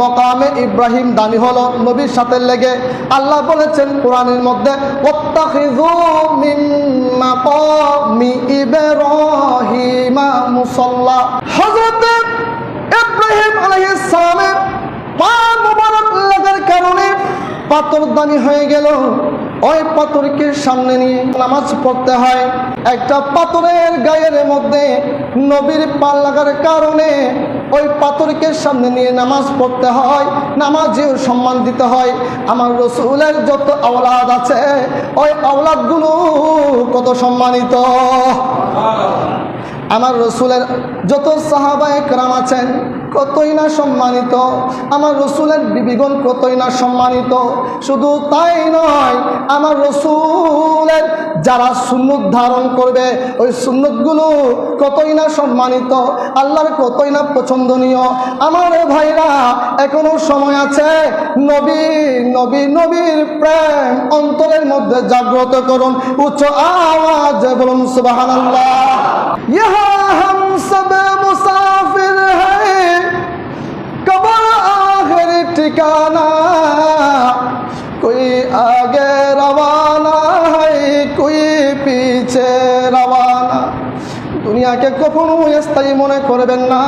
মকামে ইব্রাহিম দামি হলো, নবীর সাথে লেগে আল্লাহ বলেছেন কোরআনের মধ্যে মুসাল্লা। ইব্রাহিম কারণে পাথর দামি হয়ে গেল। ওই পাথরকে সামনে নিয়ে নামাজ পড়তে হয়। একটা পাথরের গায়ের মধ্যে নবীর পা লাগার কারণে ওই পাথরকে সামনে নিয়ে নামাজ পড়তে হয়, নামাজেও সম্মান দিতে হয়। আমার রসুলের যত আওলাদ আছে, ওই আওলাদগুলো কত সম্মানিত। আমার রসুলের যত সাহাবায় একরাম আছেন, কতই না সম্মানিত। আমার রসুলের বিবিগণ কতই না সম্মানিত। শুধু তাই নয় আমার রসুলের যারা সুন্নত ধারণ করবে, ওই সুন্নতগুলো কতই না সম্মানিত, আল্লাহর কতই না পছন্দনীয়। আমার ভাইরা, এখনও সময় আছে, নবী নবী, নবীর প্রেম অন্তরের মধ্যে জাগ্রত করুন, উচ্চ আওয়াজ বলুন সুবাহ ইহা সব মুসাফির হ্যাঁ কবর আখের ঠিকানা। দিচ্ছে রাওয়ানা। দুনিয়াকে কখনো স্থায়ী মনে করবেন না।